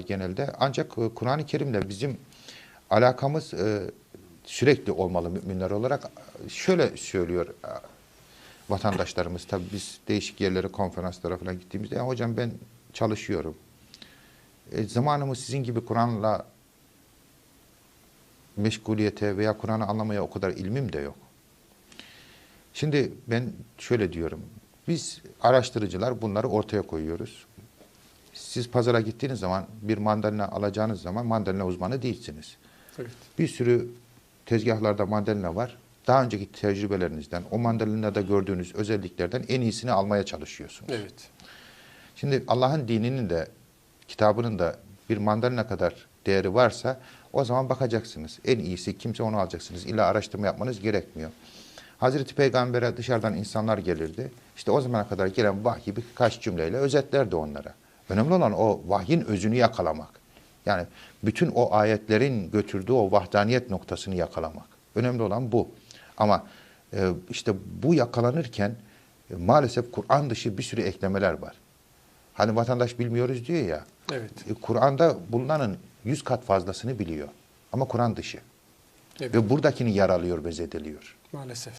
genelde. Ancak e, Kur'an-ı Kerim'le bizim alakamız e, sürekli olmalı müminler olarak. Şöyle söylüyor e, vatandaşlarımız tabii biz değişik yerlere konferanslara falan gittiğimizde ya hocam ben çalışıyorum. E, zamanımı sizin gibi Kur'an'la meşguliyete veya Kur'an'ı anlamaya o kadar ilmim de yok. Şimdi ben şöyle diyorum. Biz araştırıcılar bunları ortaya koyuyoruz. Siz pazara gittiğiniz zaman bir mandalina alacağınız zaman mandalina uzmanı değilsiniz. Evet. Bir sürü tezgahlarda mandalina var. Daha önceki tecrübelerinizden, o mandalinada gördüğünüz özelliklerden en iyisini almaya çalışıyorsunuz. Evet. Şimdi Allah'ın dininin de kitabının da bir mandalina kadar değeri varsa o zaman bakacaksınız. En iyisi kimse onu alacaksınız. İlla araştırma yapmanız gerekmiyor. Hazreti Peygamber'e dışarıdan insanlar gelirdi. İşte o zamana kadar gelen vahyi birkaç cümleyle özetlerdi onlara. Önemli olan o vahyin özünü yakalamak. Yani bütün o ayetlerin götürdüğü o vahdaniyet noktasını yakalamak. Önemli olan bu. Ama e, işte bu yakalanırken e, maalesef Kur'an dışı bir sürü eklemeler var. Hani vatandaş bilmiyoruz diyor ya. Evet. e, Kur'an'da bulunanın yüz kat fazlasını biliyor. Ama Kur'an dışı. Evet. Ve buradakini yaralıyor ve zedeliyor. Maalesef.